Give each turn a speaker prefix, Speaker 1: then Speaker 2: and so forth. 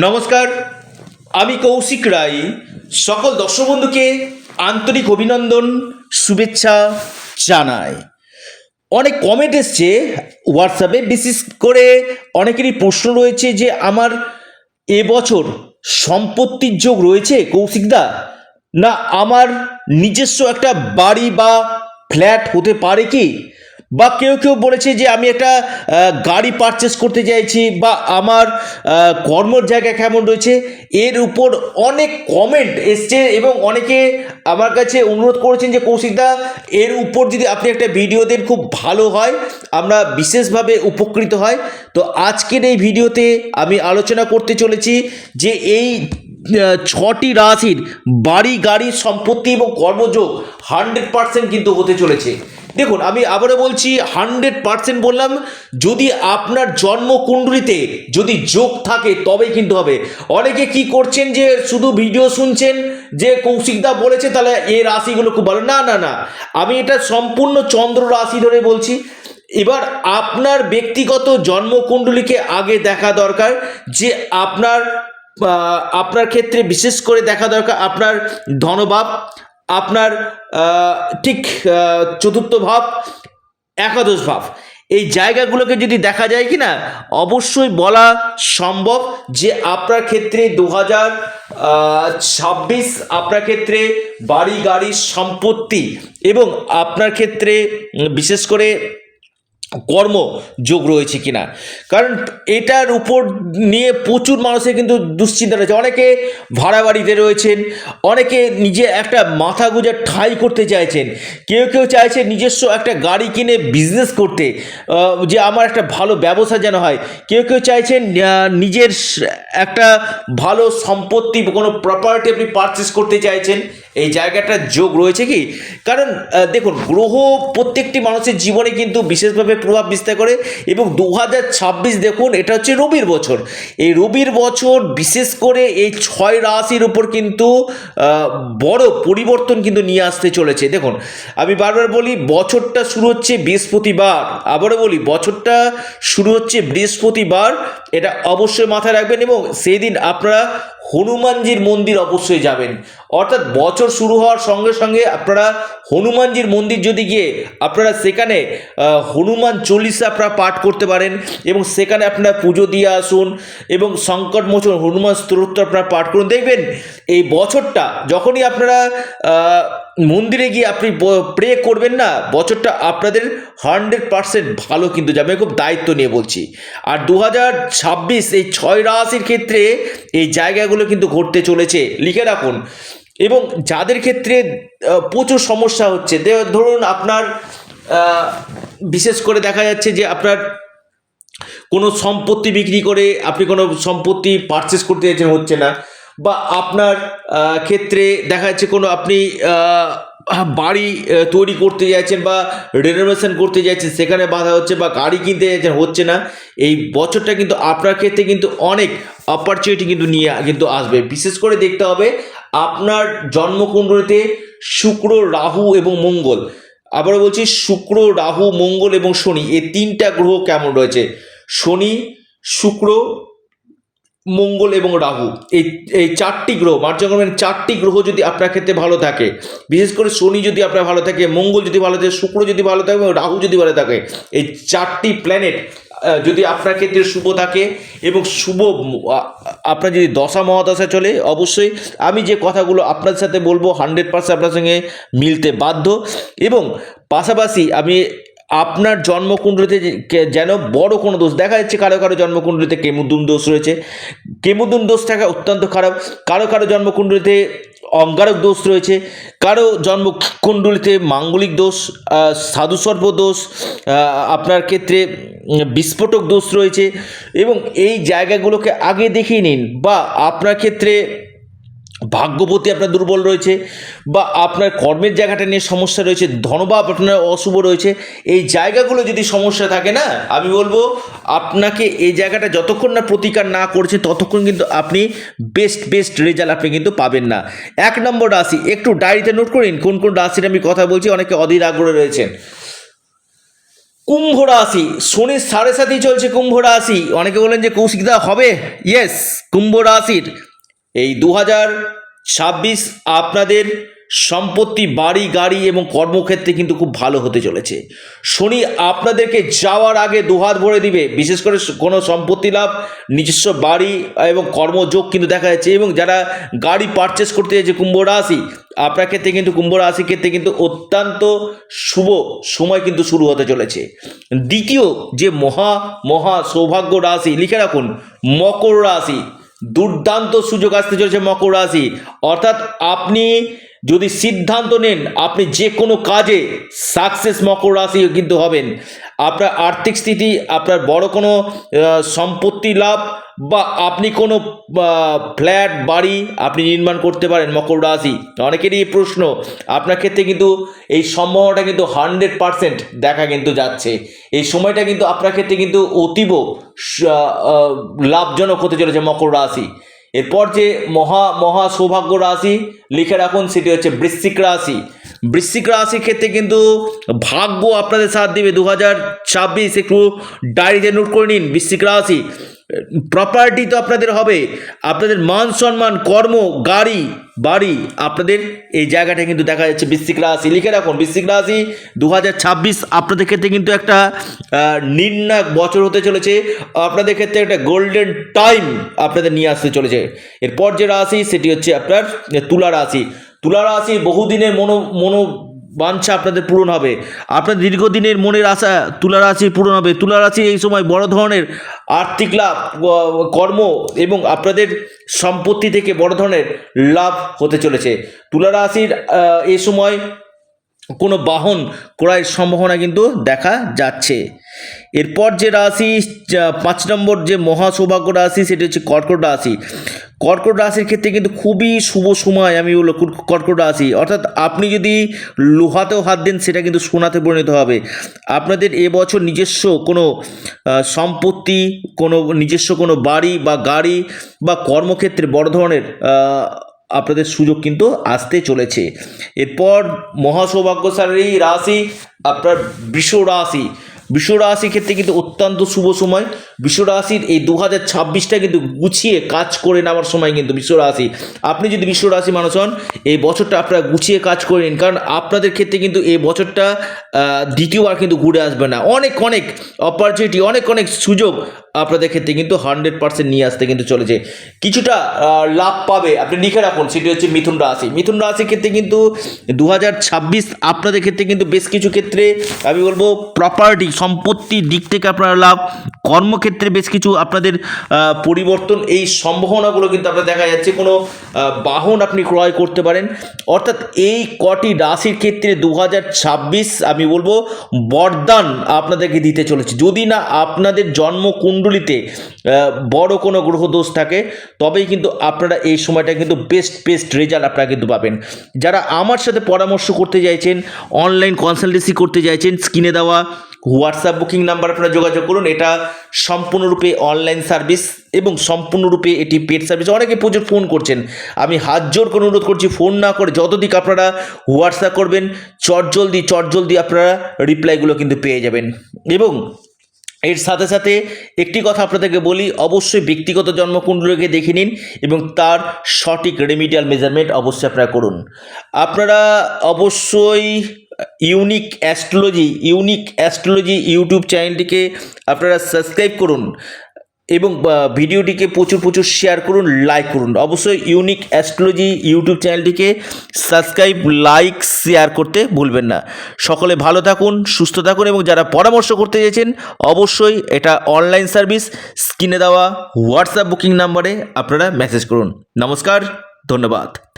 Speaker 1: নমস্কার, আমি কৌশিক রায়। সকল দর্শক বন্ধুকে আন্তরিক অভিনন্দন, শুভেচ্ছা জানাই। অনেক কমেন্ট এসছে হোয়াটসঅ্যাপে বিশেষ করে অনেকেরই প্রশ্ন রয়েছে যে, আমার এবছর সম্পত্তির যোগ রয়েছে কৌশিকদা না, আমার নিজস্ব একটা বাড়ি বা ফ্ল্যাট হতে পারে কি? বা কেউ কেউ বলেছে যে আমি একটা গাড়ি পারচেস করতে চাইছি বা আমার কর্মর জায়গা কেমন রয়েছে, এর উপর অনেক কমেন্ট এসছে এবং অনেকে আমার কাছে অনুরোধ করেছেন যে কৌশিকদা এর উপর যদি আপনি একটা ভিডিও দেন খুব ভালো হয়, আমরা বিশেষভাবে উপকৃত হয়। তো আজকের এই ভিডিওতে আমি আলোচনা করতে চলেছি যে এই ছটি রাশির বাড়ি গাড়ি সম্পত্তি এবং কর্মযোগ হান্ড্রেড পার্সেন্ট কিন্তু হতে চলেছে। দেখুন, আমি আবারও বলছি হান্ড্রেড পার্সেন্ট বললাম, যদি আপনার জন্মকুণ্ডলিতে যদি যোগ থাকে, তবেই কিন্তু হবে। অনেকে কি করছেন যে, শুধু ভিডিও শুনছেন, যে কৌশিকদা বলেছে, তাহলে এ রাশিগুলো খুব ভালো। না না না, আমি এটা সম্পূর্ণ চন্দ্র রাশি ধরে বলছি। এবার আপনার ব্যক্তিগত জন্মকুণ্ডলীকে আগে দেখা দরকার, যে আপনার আপনার ক্ষেত্রে বিশেষ করে দেখা দরকার আপনার ধনভাব আপনার ঠিক চতুর্থ ভাব, একাদশ ভাব। এই জায়গাগুলোকে যদি দেখা যায় কি না অবশ্যই বলা সম্ভব যে আপনার ক্ষেত্রে দু হাজার ছাব্বিশ আপনার ক্ষেত্রে বাড়ি গাড়ি সম্পত্তি এবং আপনার ক্ষেত্রে, বিশেষ করে কর্ম যোগ রয়েছে কিনা। কারণ এটার উপর নিয়ে প্রচুর মানুষের কিন্তু দুশ্চিন্তা রয়েছে। অনেকে ভাড়া বাড়িতে রয়েছেন, অনেকে নিজে একটা মাথা গুজার ঠাঁই করতে চাইছেন। কেউ কেউ চাইছে নিজস্ব একটা গাড়ি কিনে বিজনেস করতে যে আমার একটা ভালো ব্যবসা যেন হয়। কেউ কেউ চাইছেন নিজের একটা ভালো সম্পত্তি, কোনো প্রপার্টি আপনি পারচেস করতে চাইছেন। এই জায়গাটার যোগ রয়েছে কি? কারণ দেখুন, গ্রহ প্রত্যেকটি মানুষের জীবনে কিন্তু বিশেষভাবে প্রভাব বিস্তার করে এবং দু হাজার ছাব্বিশ দেখুন, এটা হচ্ছে রবির বছর। এই রবির বছর বিশেষ করে এই ছয় রাশির উপর কিন্তু বড় পরিবর্তন কিন্তু নিয়ে আসতে চলেছে। দেখুন, আমি বারবার বলি, বছরটা শুরু হচ্ছে বৃহস্পতিবার। আবারও বলি, বছরটা শুরু হচ্ছে বৃহস্পতিবার। এটা অবশ্যই মাথায় রাখবেন এবং সেই দিন আপনারা হনুমানজির মন্দির অবশ্যই যাবেন। অর্থাৎ বছর শুরু হওয়ার সঙ্গে সঙ্গে আপনারা হনুমানজির মন্দির যদি গিয়ে আপনারা সেখানে হনুমান চল্লিশা আপনারা পাঠ করতে পারেন এবং সেখানে আপনারা পুজো দিয়ে আসুন এবং সংকট মোচন, হনুমান স্তোত্র আপনারা পাঠ করুন। দেখবেন এই বছরটা যখনই আপনারা মন্দিরে গিয়ে আপনি প্রে করবেন না, বছরটা আপনাদের হান্ড্রেড পার্সেন্ট ভালো কিন্তু যাবে। খুব দায়িত্ব নিয়ে বলছি। আর দু হাজার ছাব্বিশ এই ছয় রাশির ক্ষেত্রে এই জায়গাগুলো কিন্তু ঘটতে চলেছে, লিখে রাখুন। এবং যাদের ক্ষেত্রে প্রচুর সমস্যা হচ্ছে ধরুন আপনার বিশেষ করে দেখা যাচ্ছে যে আপনার কোনো সম্পত্তি বিক্রি করে, আপনি কোনো সম্পত্তি পারচেস করতে চাইছেন, হচ্ছে না। বা আপনার ক্ষেত্রে দেখা যাচ্ছে কোনো আপনি বাড়ি তৈরি করতে চাইছেন বা রেনোভেশন করতে চাইছেন সেখানে বাধা হচ্ছে বা গাড়ি কিনতে চাইছেন হচ্ছে না। এই বছরটা কিন্তু আপনার ক্ষেত্রে কিন্তু অনেক অপরচুনিটি কিন্তু নিয়ে, কিন্তু আসবে। বিশেষ করে দেখতে হবে, আপনার জন্মকুণ্ডলিতে শুক্র, রাহু এবং মঙ্গল। আবারও বলছি, শুক্র, রাহু, মঙ্গল এবং শনি, এই তিনটা গ্রহ কেমন রয়েছে? শনি, শুক্র মঙ্গল এবং রাহু। এই এই চারটি গ্রহ করবেন চারটি গ্রহ যদি আপনার ক্ষেত্রে ভালো থাকে, বিশেষ করে শনি যদি আপনার ভালো থাকে, মঙ্গল যদি ভালো থাকে, শুক্র যদি ভালো থাকে, এবং রাহু যদি ভালো থাকে, এই চারটি প্ল্যানেট যদি আপনার ক্ষেত্রে শুভ থাকে এবং শুভ আপনার যদি দশা মহাদশা চলে, অবশ্যই আমি যে কথাগুলো আপনার সাথে বলব হান্ড্রেড পার্সেন্ট আপনার সঙ্গে মিলতে বাধ্য। এবং পাশাপাশি আমি আপনার জন্মকুণ্ডলিতে যেন বড় কোনো দোষ দেখা যাচ্ছে, কারও কারও জন্মকুণ্ডলিতে কেমুদুম দোষ রয়েছে। কেমুদুম দোষ থাকা অত্যন্ত খারাপ, কারও কারও জন্মকুণ্ডলিতে অঙ্গারক দোষ রয়েছে, কারও জন্মকুণ্ডলিতে মাঙ্গলিক দোষ সাধুসর্প দোষ আপনার ক্ষেত্রে বিস্ফোটক দোষ রয়েছে। এবং এই জায়গাগুলোকে আগে দেখিয়ে নিন, বা আপনার ক্ষেত্রে ভাগ্যবতী আপনার দুর্বল রয়েছে বা আপনার কর্মের জায়গাটা নিয়ে সমস্যা রয়েছে ধনভাব আপনার অশুভ রয়েছে, এই জায়গাগুলো যদি সমস্যা থাকে না, আমি বলব আপনাকে এই জায়গাটা যতক্ষণ না প্রতিকার না করছে, ততক্ষণ কিন্তু আপনি বেস্ট বেস্ট রেজাল্ট আপনি কিন্তু পাবেন না। এক নম্বর রাশি, একটু ডায়েরিতে নোট করিন কোন কোন রাশির আমি কথা বলছি, অনেকে অধীর আগ্রহে রয়েছেন। কুম্ভ রাশি শনির সাড়ে সাথেই চলছে কুম্ভ রাশি, অনেকে বলেন যে কৌশিকদা হবে? ইয়েস কুম্ভ রাশির। এই দু হাজার ছাব্বিশ আপনাদের সম্পত্তি, বাড়ি, গাড়ি এবং কর্মক্ষেত্রে কিন্তু খুব ভালো হতে চলেছে। শনি আপনাদেরকে যাওয়ার আগে দুহাত ভরে দিবে। বিশেষ করে কোনো সম্পত্তি লাভ, নিজস্ব বাড়ি এবং কর্মযোগ কিন্তু দেখা যাচ্ছে এবং যারা গাড়ি পারচেস করতে যাচ্ছে কুম্ভ রাশি, আপনার ক্ষেত্রে কিন্তু কুম্ভ রাশির ক্ষেত্রে কিন্তু অত্যন্ত শুভ সময় কিন্তু শুরু হতে চলেছে। দ্বিতীয় যে মহা মহা সৌভাগ্য রাশি, লিখে রাখুন, মকর রাশি। দুর্দান্ত সুযোগ আসতে চলেছে মকর রাশি। অর্থাৎ আপনি যদি সিদ্ধান্ত নেন, আপনি যে কোনো কাজে সাকসেস মকর রাশি কিন্তু হবেন। আপনার আর্থিক স্থিতি, আপনার বড় কোনো সম্পত্তি লাভ বা আপনি কোনো ফ্ল্যাট, বাড়ি আপনি নির্মাণ করতে পারেন মকর রাশি, অনেকেরই এই প্রশ্ন। আপনার ক্ষেত্রে কিন্তু এই সম্ভাবনাটা কিন্তু হান্ড্রেড পারসেন্ট দেখা কিন্তু যাচ্ছে। এই সময়টা কিন্তু আপনার ক্ষেত্রে কিন্তু অতীব লাভজনক হতে চলেছে মকর রাশি। এরপর যে মহা মহা সৌভাগ্য রাশি লিখে রাখুন, সেটি হচ্ছে বৃশ্চিক রাশি। বৃশ্চিক রাশির ক্ষেত্রে কিন্তু ভাগ্য আপনাদের সাথ দিবে। দু হাজার ছাব্বিশ একটু ডায়েরিতে নোট করে নিন, বৃশ্চিক রাশি। প্রপার্টি তো আপনাদের হবে। আপনাদের মান সম্মান, কর্ম, গাড়ি, বাড়ি, আপনাদের এই জায়গাটা কিন্তু দেখা যাচ্ছে বৃশ্চিক রাশি। লিখে রাখুন, বৃশ্চিক রাশি দু হাজার ছাব্বিশ আপনাদের ক্ষেত্রে কিন্তু একটা নির্ণায়ক বছর হতে চলেছে। আপনাদের ক্ষেত্রে একটা গোল্ডেন টাইম আপনাদের নিয়ে আসতে চলেছে। এরপর যে রাশি, সেটি হচ্ছে আপনার, তুলা রাশি। তুলা রাশি বহুদিনের মনো মনো বাঞ্ছা আপনাদের পূরণ হবে। আপনার দীর্ঘদিনের মনের আশা তুলা রাশি পূরণ হবে। তুলা রাশি এই সময় বড় ধরনের আর্থিক লাভ কর্ম এবং আপনাদের সম্পত্তি থেকে বড় ধরনের লাভ হতে চলেছে। তুলা রাশির আহ, এই সময় কোনো বাহন ক্রয়ের সম্ভাবনা কিন্তু দেখা যাচ্ছে। এরপর যে রাশি পাঁচ নম্বর যে মহা সৌভাগ্য রাশি সেটি হচ্ছে কর্কট রাশি। কর্কট রাশির ক্ষেত্রে কিন্তু খুবই শুভ সময় আমি বলব কর্কট রাশি। অর্থাৎ আপনি যদি লোহাতেও হাত দেন, সেটা কিন্তু সোনাতে পরিণত হবে। আপনাদের এবছর নিজস্ব কোনো সম্পত্তি, কোনো নিজস্ব কোনো বাড়ি বা গাড়ি বা কর্মক্ষেত্রে বড় ধরনের আপনাদের সুযোগ কিন্তু আসতে চলেছে। এরপর মহাসৌভাগ্যশালী রাশি, আপনার বৃষ রাশি। বৃষ রাশির ক্ষেত্রে কিন্তু অত্যন্ত শুভ সময়। বিশ্বরাশির রাশির এই দু হাজার ছাব্বিশটা কিন্তু গুছিয়ে কাজ করে নেওয়ার সময় কিন্তু বিশ্বরাশি। রাশি আপনি যদি বিশ্বরাশি রাশি মানুষ হন, এই বছরটা আপনারা গুছিয়ে কাজ করে নিন। কারণ আপনাদের ক্ষেত্রে কিন্তু এই বছরটা দ্বিতীয়বার কিন্তু ঘুরে আসবে না। অনেক অনেক অপরচুনিটি অনেক অনেক সুযোগ আপনাদের ক্ষেত্রে কিন্তু হান্ড্রেড পার্সেন্ট নিয়ে আসতে কিন্তু চলেছে। কিছুটা লাভ পাবে। আপনি লিখে রাখুন, সেটি হচ্ছে মিথুন রাশি। মিথুন রাশির ক্ষেত্রে কিন্তু দু হাজার ছাব্বিশ আপনাদের ক্ষেত্রে কিন্তু বেশ কিছু ক্ষেত্রে, আমি বলব প্রপার্টি সম্পত্তির দিক থেকে আপনারা লাভ। কর্মক্ষেত্রে বেশ কিছু আপনাদের পরিবর্তন। এই সম্ভাবনাগুলো কিন্তু আপনার দেখা যাচ্ছে, কোনো বাহন আপনি ক্রয় করতে পারেন। অর্থাৎ এই কটি রাশির ক্ষেত্রে দু হাজার ছাব্বিশ, আমি বলব, বরদান আপনাদেরকে দিতে চলেছে। যদি না আপনাদের জন্মকুণ্ডলিতে আহ, বড় কোনো গ্রহ দোষ থাকে তবেই কিন্তু আপনারা এই সময়টা কিন্তু বেস্ট বেস্ট রেজাল্ট আপনারা কিন্তু পাবেন। যারা আমার সাথে পরামর্শ করতে চাইছেন অনলাইন কনসালটেন্সি করতে চাইছেন স্ক্রিনে দেওয়া হোয়াটসঅ্যাপ বুকিং নাম্বার আপনারা যোগাযোগ করুন এটা সম্পূর্ণরূপে অনলাইন সার্ভিস এবং সম্পূর্ণরূপে এটি পেড সার্ভিস অনেকে প্রচুর ফোন করছেন আমি হাত জোর করে অনুরোধ করছি ফোন না করে যতদিক আপনারা হোয়াটসঅ্যাপ করবেন চটজলদি চটজলদি আপনারা রিপ্লাইগুলো কিন্তু পেয়ে যাবেন। এবং এর সাথে সাথে একটি কথা আপনাদেরকে বলি, অবশ্যই ব্যক্তিগত জন্মকুণ্ডলীকে দেখে নিন এবং তার সঠিক রেমিডিয়াল মেজারমেন্ট অবশ্যই আপনারা করুন। আপনারা অবশ্যই unique astrology unique astrology YouTube চ্যানেলটিকে আপনারা সাবস্ক্রাইব করুন। এবং ভিডিওটিকে প্রচুর প্রচুর শেয়ার করুন লাইক করুন। অবশ্যই ইউনিক অ্যাস্ট্রোলজি ইউটিউব চ্যানেলটিকে সাবস্ক্রাইব লাইক শেয়ার করতে ভুলবেন না। সকলে ভালো থাকুন, সুস্থ থাকুন এবং যারা পরামর্শ করতে চেয়েছেন, অবশ্যই এটা অনলাইন সার্ভিস স্ক্রিনে দেওয়া হোয়াটসঅ্যাপ বুকিং নাম্বারে আপনারা মেসেজ করুন। নমস্কার, ধন্যবাদ।